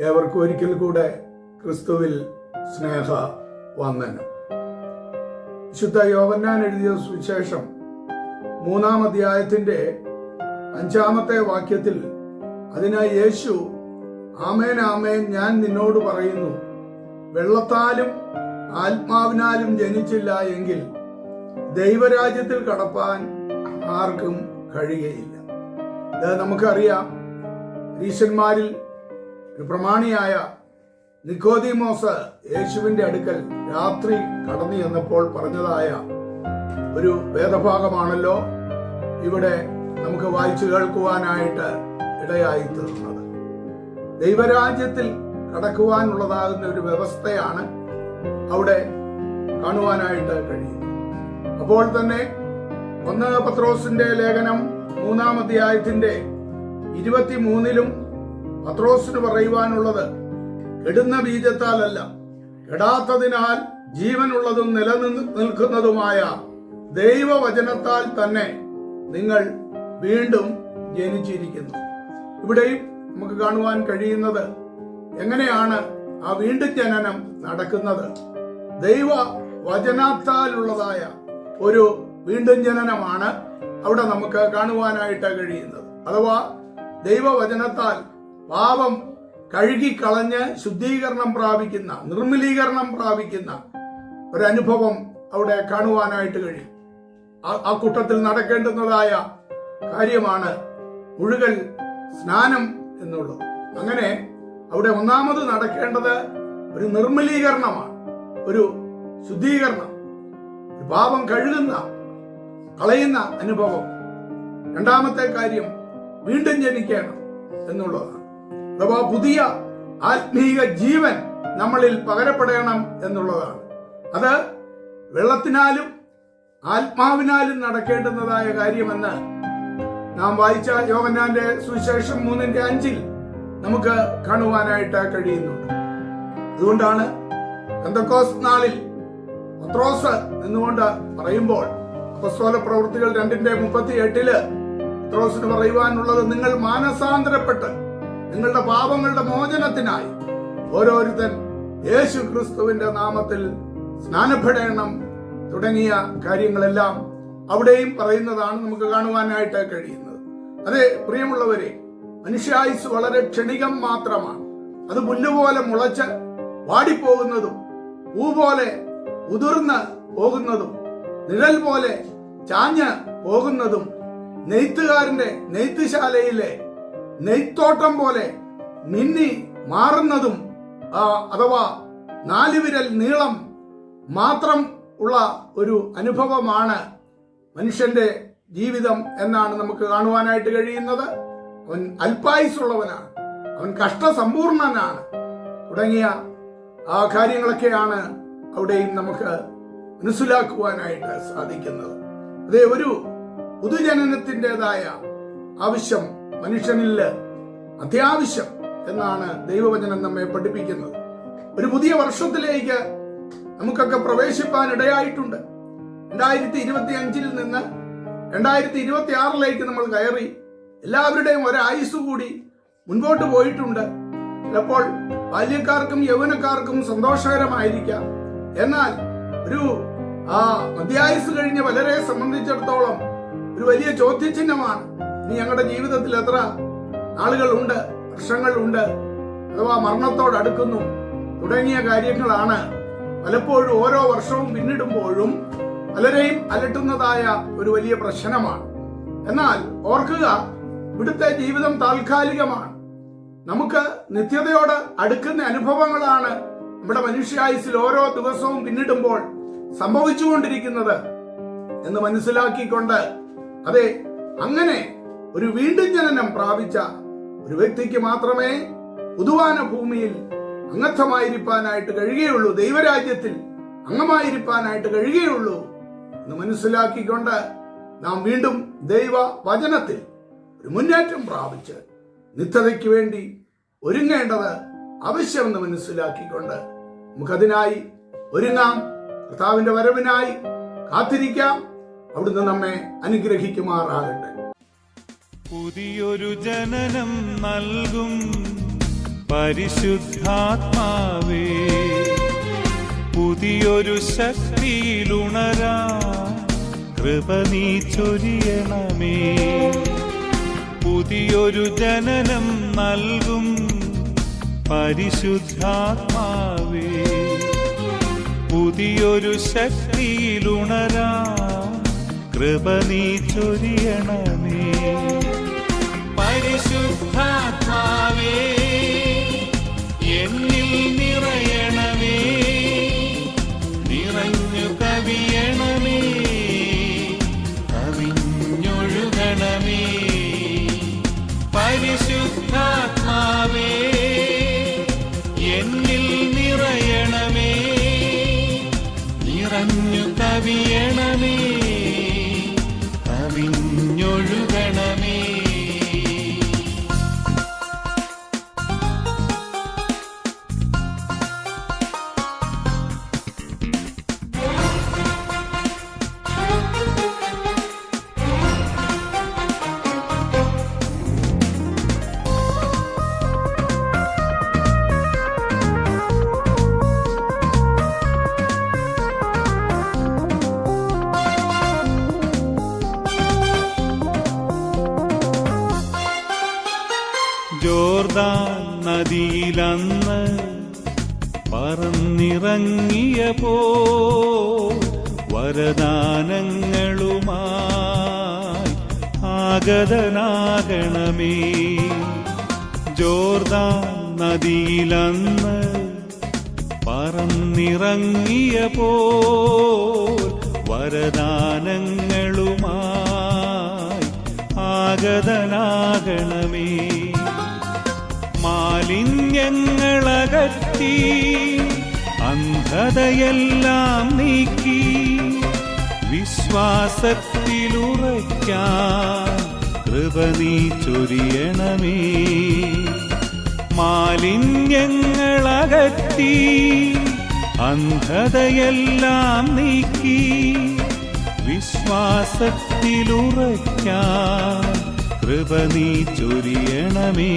ഏവർക്കും ഒരിക്കൽ കൂടെ ക്രിസ്തുവിൽ സ്നേഹ വന്ദനം. വിശുദ്ധ യോവന്നാൻ എഴുതിയ സുവിശേഷം മൂന്നാം അധ്യായത്തിന്റെ അഞ്ചാമത്തെ വാക്യത്തിൽ അതിനായി യേശു ആമേൻ ആമേൻ ഞാൻ നിന്നോട് പറയുന്നു വെള്ളത്താലും ആത്മാവിനാലും ജനിച്ചില്ല എങ്കിൽ ദൈവരാജ്യത്തിൽ കടപ്പാൻ ആർക്കും കഴിയുകയില്ല. നമുക്കറിയാം രീശന്മാരിൽ ഒരു പ്രമാണിയായ നിക്കോദിമോസ് യേശുവിന്റെ അടുക്കൽ രാത്രി കടന്നു ചെന്നപ്പോൾ പറഞ്ഞതായ ഒരു വേദഭാഗമാണല്ലോ ഇവിടെ നമുക്ക് വായിച്ചു കേൾക്കുവാനായിട്ട് ഇടയായി തീർന്നത്. ദൈവരാജ്യത്തിൽ കടക്കുവാനുള്ളതാകുന്ന ഒരു വ്യവസ്ഥയാണ് അവിടെ കാണുവാനായിട്ട് കഴിയുന്നത്. അപ്പോൾ തന്നെ ഒന്ന് പത്രോസിന്റെ ലേഖനം മൂന്നാം അധ്യായത്തിന്റെ ഇരുപത്തിമൂന്നിലും പത്രോസിന് പറയുവാനുള്ളത് കെടുന്ന ബീജത്താലല്ല. കെടാത്തതിനാൽ ജീവനുള്ളതും നിലനിന്ന് നിൽക്കുന്നതുമായ ദൈവവചനത്താൽ തന്നെ നിങ്ങൾ വീണ്ടും ജനിച്ചിരിക്കുന്നു. ഇവിടെയും നമുക്ക് കാണുവാൻ കഴിയുന്നത് എങ്ങനെയാണ് ആ വീണ്ടും ജനനം നടക്കുന്നത്? ദൈവ വചനത്താലുള്ളതായ ഒരു വീണ്ടും ജനനമാണ് അവിടെ നമുക്ക് കാണുവാനായിട്ട് കഴിയുന്നത്. അഥവാ ദൈവവചനത്താൽ പാപം കഴുകിക്കളഞ്ഞ് ശുദ്ധീകരണം പ്രാപിക്കുന്ന നിർമ്മലീകരണം പ്രാപിക്കുന്ന ഒരനുഭവം അവിടെ കാണുവാനായിട്ട് കഴിയും. ആ- കൂട്ടത്തിൽ നടക്കേണ്ടുന്നതായ കാര്യമാണ് മുഴുകൽ സ്നാനം എന്നുള്ളത്. അങ്ങനെ അവിടെ ഒന്നാമത് നടക്കേണ്ടത് ഒരു നിർമ്മലീകരണമാണ് ഒരു ശുദ്ധീകരണം പാപം കഴുകുന്ന കളയുന്ന അനുഭവം. രണ്ടാമത്തെ കാര്യം വീണ്ടും ജനിക്കണം എന്നുള്ളതാണ്. അഥവാ പുതിയ ആത്മീക ജീവൻ നമ്മളിൽ പകരപ്പെടണം എന്നുള്ളതാണ്. അത് വെള്ളത്തിനാലും ആത്മാവിനാലും നടക്കേണ്ടുന്നതായ കാര്യമെന്ന് നാം വായിച്ച യോഗനാന്റെ സുവിശേഷം മൂന്നിന്റെ അഞ്ചിൽ നമുക്ക് കാണുവാനായിട്ട് കഴിയുന്നുണ്ട്. അതുകൊണ്ടാണ് എന്തക്കോസ് നാളിൽ പത്രോസ് നിന്നുകൊണ്ട് പറയുമ്പോൾ അപ്പസ്തോല പ്രവൃത്തികൾ രണ്ടിന്റെ മുപ്പത്തി എട്ടിൽ പത്രോസിന് പറയുവാനുള്ളത് നിങ്ങൾ മാനസാന്തരപ്പെട്ട് നിങ്ങളുടെ പാപങ്ങളുടെ മോചനത്തിനായി ഓരോരുത്തൻ യേശു ക്രിസ്തുവിന്റെ നാമത്തിൽ സ്നാനപ്പെടേണം തുടങ്ങിയ കാര്യങ്ങളെല്ലാം അവിടെയും പറയുന്നതാണ് നമുക്ക് കാണുവാനായിട്ട് കഴിയുന്നത്. അതെ പ്രിയമുള്ളവരെ മനുഷ്യായുസ് വളരെ ക്ഷണികം മാത്രമാണ്. അത് പുല്ലുപോലെ മുളച്ച് വാടിപ്പോകുന്നതും പൂ പോലെ ഉതിർന്ന് പോകുന്നതും നിഴൽ പോലെ ചാഞ്ഞ് പോകുന്നതും നെയ്ത്തുകാരന്റെ നെയ്ത്തുശാലയിലെ നെയ്ത്തോട്ടം പോലെ മിന്നി മാറുന്നതും അഥവാ നാലുവിരൽ നീളം മാത്രം ഉള്ള ഒരു അനുഭവമാണ് മനുഷ്യന്റെ ജീവിതം എന്നാണ് നമുക്ക് കാണുവാനായിട്ട് കഴിയുന്നത്. അവൻ അല്പായുസുള്ളവനാണ് അവൻ കഷ്ടസമ്പൂർണനാണ്. തുടങ്ങിയ ആ കാര്യങ്ങളൊക്കെയാണ് അവിടെയും നമുക്ക് മനസ്സിലാക്കുവാനായിട്ട് സാധിക്കുന്നത്. അതേ ഒരു പുതുജനനത്തിന്റെതായ ആവശ്യം മനുഷ്യനിൽ അത്യാവശ്യം എന്നാണ് ദൈവവചനം നമ്മെ പഠിപ്പിക്കുന്നത്. ഒരു പുതിയ വർഷത്തിലേക്ക് നമുക്കൊക്കെ പ്രവേശിപ്പാൻ ഇടയായിട്ടുണ്ട് രണ്ടായിരത്തി ഇരുപത്തി അഞ്ചിൽ നിന്ന് രണ്ടായിരത്തി ഇരുപത്തി ആറിലേക്ക് നമ്മൾ കയറി എല്ലാവരുടെയും ഒരായുസ് കൂടി മുൻപോട്ട് പോയിട്ടുണ്ട്. ചിലപ്പോൾ ബാല്യക്കാർക്കും യൗവനക്കാർക്കും സന്തോഷകരമായിരിക്കാം. എന്നാൽ ഒരു ആ മധ്യായുസ് കഴിഞ്ഞ പലരെ സംബന്ധിച്ചിടത്തോളം ഒരു വലിയ ചോദ്യചിഹ്നമാണ്. ഇനി ഞങ്ങളുടെ ജീവിതത്തിൽ എത്ര ആളുകൾ ഉണ്ട് ആളുകളുണ്ട് വർഷങ്ങളുണ്ട് അഥവാ മരണത്തോടടുക്കുന്നു തുടങ്ങിയ കാര്യങ്ങളാണ് പലപ്പോഴും ഓരോ വർഷവും പിന്നിടുമ്പോഴും പലരെയും അലട്ടുന്നതായ ഒരു വലിയ പ്രശ്നമാണ്. എന്നാൽ ഓർക്കുക ഇവിടുത്തെ ജീവിതം താൽക്കാലികമാണ്. നമുക്ക് നിത്യതയോട് അടുക്കുന്ന അനുഭവങ്ങളാണ് നമ്മുടെ മനുഷ്യായുസിൽ ഓരോ ദിവസവും പിന്നിടുമ്പോൾ സംഭവിച്ചുകൊണ്ടിരിക്കുന്നത് എന്ന് മനസ്സിലാക്കിക്കൊണ്ട് അതെ അങ്ങനെ ഒരു വീണ്ടും ജനനം പ്രാപിച്ച ഒരു വ്യക്തിക്ക് മാത്രമേ പുതുവാന ഭൂമിയിൽ അംഗത്വമായിരിക്കാനായിട്ട് കഴിയുകയുള്ളൂ ദൈവരാജ്യത്തിൽ അംഗമായിരിക്കാനായിട്ട് കഴിയുകയുള്ളൂ എന്ന് മനസ്സിലാക്കിക്കൊണ്ട് നാം വീണ്ടും ദൈവ വചനത്തിൽ ഒരു മുന്നേറ്റം പ്രാപിച്ച് നിത്യതയ്ക്ക് വേണ്ടി ഒരുങ്ങേണ്ടത് ആവശ്യമെന്ന് മനസ്സിലാക്കിക്കൊണ്ട് നമുക്കതിനായി ഒരുങ്ങാം. കർത്താവിന്റെ വരവിനായി കാത്തിരിക്കാം. അവിടുന്ന് നമ്മെ അനുഗ്രഹിക്കുമാറാകട്ടെ. പുതിയൊരു ജനനം നൽകും പരിശുദ്ധാത്മാവേ. പുതിയൊരു ശക്തിയിലുണരാ കൃപ നീ ചൊരിയണമേ. പുതിയൊരു ജനനം നൽകും പരിശുദ്ധാത്മാവേ. പുതിയൊരു ശക്തിയിലുണരാ കൃപ നീ ചൊരിയണമേ. പരിശുദ്ധാത്മാവേ എന്നിൽ നിറയണമേ. നിറഞ്ഞു കവിയണമേ കവിഞ്ഞൊഴുകണമേ. പരിശുദ്ധാത്മാവേ എന്നിൽ നിറയണമേ. നിറഞ്ഞു കവിയണമേ. കവിഞ്ഞൊഴുകണമേ ജോർദാൻ നദിയിലന്ന് പറന്നിറങ്ങിയ പോ വരദാനങ്ങളുമായി ആഗതനാകണമേ. ജോർദാൻ നദിയിലന്ന് പറന്നിറങ്ങിയ പോ വരദാനങ്ങളുമായി ആഗതനാകണമേ. മാലിന്യങ്ങളകറ്റി അന്ധതയെല്ലാം നീക്കി വിശ്വാസത്തിലുറയ്ക്കാൻ കൃപ നീ ചൊരിയണമേ. മാലിന്യങ്ങളകറ്റി അന്ധതയെല്ലാം നീക്കി വിശ്വാസത്തിലുറയ്ക്കാൻ കൃപ നീ ചൊരിയണമേ.